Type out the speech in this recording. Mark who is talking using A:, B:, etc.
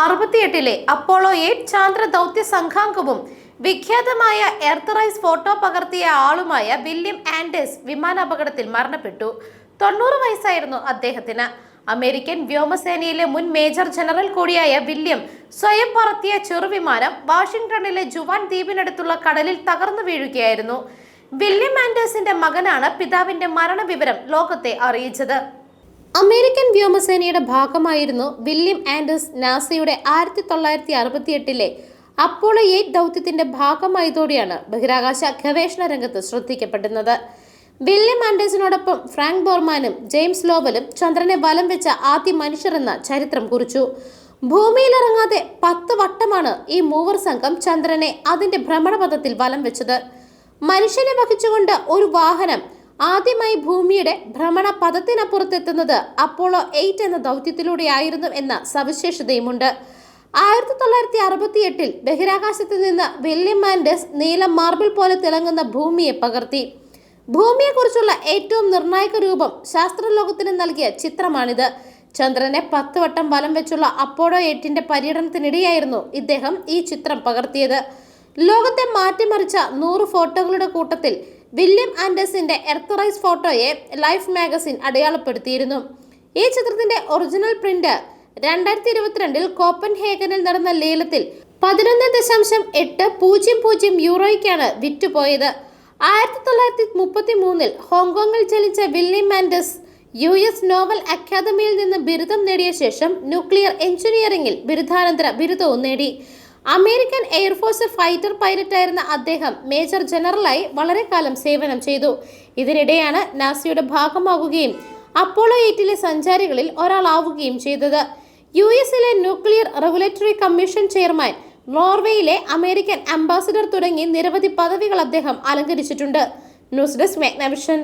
A: അറുപത്തിയെട്ടിലെ Apollo eight ചാന്ദ്ര ദൗത്യ സംഘാംഗവും വിഖ്യാതമായ എർത്തറൈസ് ഫോട്ടോ പകർത്തിയ ആളുമായ വില്യം ആൻഡേഴ്സ് വിമാനാപകടത്തിൽ മരണപ്പെട്ടു. തൊണ്ണൂറ് വയസ്സായിരുന്നു അദ്ദേഹത്തിന്. അമേരിക്കൻ വ്യോമസേനയിലെ മുൻ മേജർ ജനറൽ കൂടിയായ വില്യം സ്വയം പറത്തിയ ചെറുവിമാനം വാഷിംഗ്ടണിലെ ജുവാൻ ദ്വീപിനടുത്തുള്ള കടലിൽ തകർന്നു വീഴുകയായിരുന്നു. വില്യം ആൻഡേഴ്സിന്റെ മകനാണ് പിതാവിന്റെ മരണവിവരം ലോകത്തെ അറിയിച്ചത്. അമേരിക്കൻ വ്യോമസേനയുടെ ഭാഗമായിരുന്നു വില്യം ആൻഡേഴ്സ് നാസയുടെ ആയിരത്തി തൊള്ളായിരത്തി അറുപത്തിയെട്ടിലെ അപ്പോളോ എയ്റ്റ് ദൗത്യത്തിന്റെ ഭാഗമായതോടെയാണ് ബഹിരാകാശ ഗവേഷണ രംഗത്ത് ശ്രദ്ധിക്കപ്പെടുന്നത്. വില്യം ആൻഡേഴ്സിനോടൊപ്പം ഫ്രാങ്ക് ബോർമാനും ജെയിംസ് ലോബലും ചന്ദ്രനെ വലം വെച്ച ആദ്യ മനുഷ്യരെന്ന ചരിത്രം കുറിച്ചു. ഭൂമിയിലിറങ്ങാതെ പത്ത് വട്ടമാണ് ഈ മൂവർ സംഘം ചന്ദ്രനെ അതിന്റെ ഭ്രമണപഥത്തിൽ വലം വെച്ചത്. മനുഷ്യനെ വഹിച്ചുകൊണ്ട് ഒരു വാഹനം ആദ്യമായി ഭൂമിയുടെ ഭ്രമണ പദത്തിനപ്പുറത്തെത്തുന്നത് അപ്പോളോ എയ്റ്റ് എന്ന ദൗത്യത്തിലൂടെയായിരുന്നു എന്ന സവിശേഷതയുമുണ്ട്. ആയിരത്തി തൊള്ളായിരത്തി അറുപത്തി എട്ടിൽ ബഹിരാകാശത്ത് നിന്ന് വില്യം മാൻഡസ് നീല മാർബിൾ പോലെ തിളങ്ങുന്ന ഭൂമിയെ പകർത്തി. ഭൂമിയെക്കുറിച്ചുള്ള ഏറ്റവും നിർണായക രൂപം ശാസ്ത്രലോകത്തിന് നൽകിയ ചിത്രമാണിത്. ചന്ദ്രനെ പത്ത് വട്ടം വലം വെച്ചുള്ള അപ്പോളോ എയ്റ്റിന്റെ പര്യടനത്തിനിടെയായിരുന്നു ഇദ്ദേഹം ഈ ചിത്രം പകർത്തിയത്. ലോകത്തെ മാറ്റിമറിച്ച നൂറ് ഫോട്ടോകളുടെ കൂട്ടത്തിൽ വില്യം ആൻഡേഴ്സിന്റെ എർത്തറൈസ് ഫോട്ടോയെ ലൈഫ് മാഗസിൻ അടയാളപ്പെടുത്തിയിരുന്നു. ഈ ചിത്രത്തിന്റെ ഒറിജിനൽ പ്രിന്റ് രണ്ടായിരത്തി ഇരുപത്തിരണ്ടിൽ കോപ്പൻ ഹേഗനിൽ നടന്ന ലേലത്തിൽ പതിനൊന്ന് ദശാംശം എട്ട് പൂജ്യം പൂജ്യം യൂറോയ്ക്കാണ് വിറ്റുപോയത്. ആയിരത്തി തൊള്ളായിരത്തി മുപ്പത്തി മൂന്നിൽ ഹോങ്കോങ്ങിൽ ചലിച്ച വില്യം മാൻഡസ് യു എസ് നോവൽ അക്കാദമിയിൽ നിന്ന് ബിരുദം നേടിയ ശേഷം ന്യൂക്ലിയർ എഞ്ചിനീയറിംഗിൽ ബിരുദാനന്തര ബിരുദവും നേടി. അമേരിക്കൻ എയർഫോഴ്സ് ഫൈറ്റർ പൈലറ്റ് ആയിരുന്ന അദ്ദേഹം മേജർ ജനറലായി വളരെ കാലം സേവനം ചെയ്തു. ഇതിനിടെയാണ് നാസിയുടെ ഭാഗമാകുകയും അപ്പോളോ എയ്റ്റിലെ സഞ്ചാരികളിൽ ഒരാളാവുകയും ചെയ്തത്. യു എസിലെ ന്യൂക്ലിയർ റെഗുലേറ്ററി കമ്മീഷൻ ചെയർമാൻ നോർവേയിലെ അമേരിക്കൻ അംബാസിഡർ തുടങ്ങി നിരവധി പദവികൾ അദ്ദേഹം അലങ്കരിച്ചിട്ടുണ്ട്. News desk Magnavision.